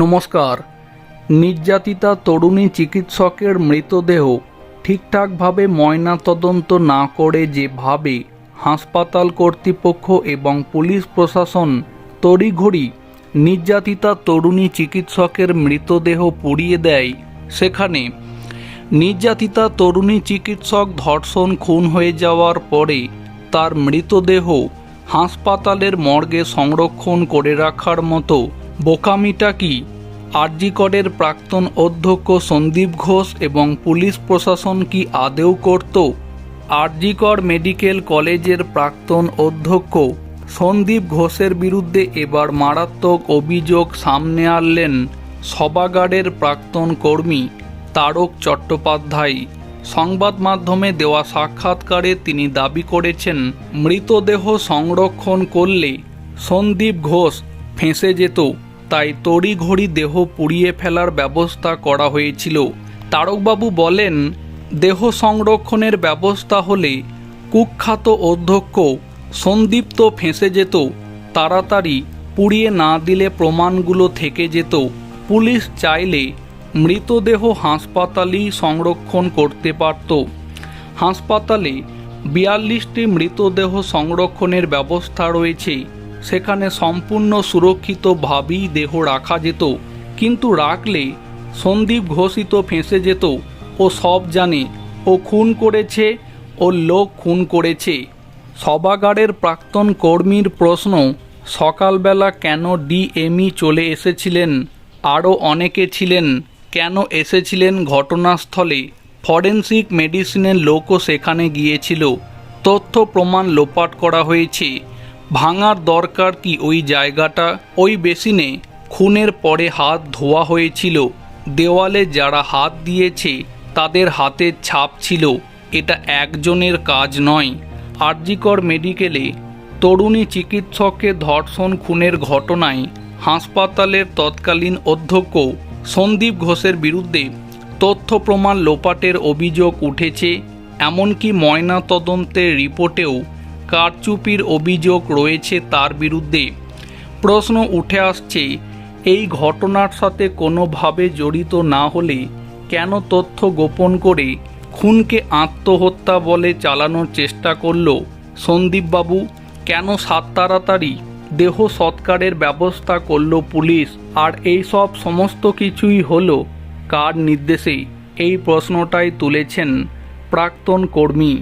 নমস্কার। নির্যাতিতা তরুণী চিকিৎসকের মৃতদেহ ঠিকঠাকভাবে ময়নাতদন্ত না করে যেভাবে হাসপাতাল কর্তৃপক্ষ এবং পুলিশ প্রশাসন তড়িঘড়ি নির্যাতিতা তরুণী চিকিৎসকের মৃতদেহ পুড়িয়ে দেয়, সেখানে নির্যাতিতা তরুণী চিকিৎসক ধর্ষণ, খুন হয়ে যাওয়ার পরে তার মৃতদেহ হাসপাতালের মর্গে সংরক্ষণ করে রাখার মতো বোকামিটা কি? আরজিকরের প্রাক্তন অধ্যক্ষ সন্দীপ ঘোষ এবং পুলিশ প্রশাসন কি আদেও করত? আরজিকর মেডিকেল কলেজের প্রাক্তন অধ্যক্ষ সন্দীপ ঘোষের বিরুদ্ধে এবার মারাত্মক অভিযোগ সামনে আনলেন সবাগারের প্রাক্তন কর্মী তারক চট্টোপাধ্যায়। সংবাদ মাধ্যমে দেওয়া সাক্ষাৎকারে তিনি দাবি করেছেন, মৃতদেহ সংরক্ষণ করলে সন্দীপ ঘোষ ফেঁসে যেত। তাই তড়িঘড়ি দেহ পুড়িয়ে ফেলার ব্যবস্থা করা হয়েছিল। তারকবাবু বলেন, দেহ সংরক্ষণের ব্যবস্থা হলে কুখ্যাত অধ্যক্ষ সন্দীপ্ত ফেঁসে যেত, তাড়াতাড়ি পুড়িয়ে না দিলে প্রমাণগুলো থেকে যেত। পুলিশ চাইলে মৃতদেহ হাসপাতালেই সংরক্ষণ করতে পারত। হাসপাতালে বিয়াল্লিশটি মৃতদেহ সংরক্ষণের ব্যবস্থা রয়েছে। সেখানে সম্পূর্ণ সুরক্ষিতভাবেই দেহ রাখা যেত, কিন্তু রাখলে সন্দীপ ঘোষিত ফেঁসে যেত ও সব জানে। ও খুন করেছে ও লোক খুন করেছে। সভাগারের প্রাক্তন কর্মীর প্রশ্ন, সকালবেলা কেন ডিএমই চলে এসেছিলেন? আরও অনেকে ছিলেন, কেন এসেছিলেন ঘটনাস্থলে? ফরেন্সিক মেডিসিনের লোকও সেখানে গিয়েছিল। তথ্য প্রমাণ লোপাট করা হয়েছে। ভাঙার দরকার কি ওই জায়গাটা? ওই বেসিনে খুনের পরে হাত ধোয়া হয়েছিল। দেওয়ালে যারা হাত দিয়েছে, তাদের হাতের ছাপ ছিল। এটা একজনের কাজ নয়। আরজিকর মেডিকেলে তরুণী চিকিৎসককে ধর্ষণ খুনের ঘটনায় হাসপাতালের তৎকালীন অধ্যক্ষ সন্দীপ ঘোষের বিরুদ্ধে তথ্য প্রমাণ লোপাটের অভিযোগ উঠেছে, এমনকি ময়না তদন্তের রিপোর্টেও কারচুপির অভিযোগ রয়েছে তার বিরুদ্ধে। প্রশ্ন উঠে আসছে, এই ঘটনার সাথে কোনোভাবে জড়িত না হলে কেন তথ্য গোপন করে খুনকে আত্মহত্যা বলে চালানোর চেষ্টা করল সন্দীপবাবু? কেন সাত তাড়াতাড়ি দেহ সৎকারের ব্যবস্থা করল পুলিশ? আর এই সব সমস্ত কিছুই হলো কার নির্দেশে? এই প্রশ্নটাই তুলেছেন প্রাক্তন কর্মী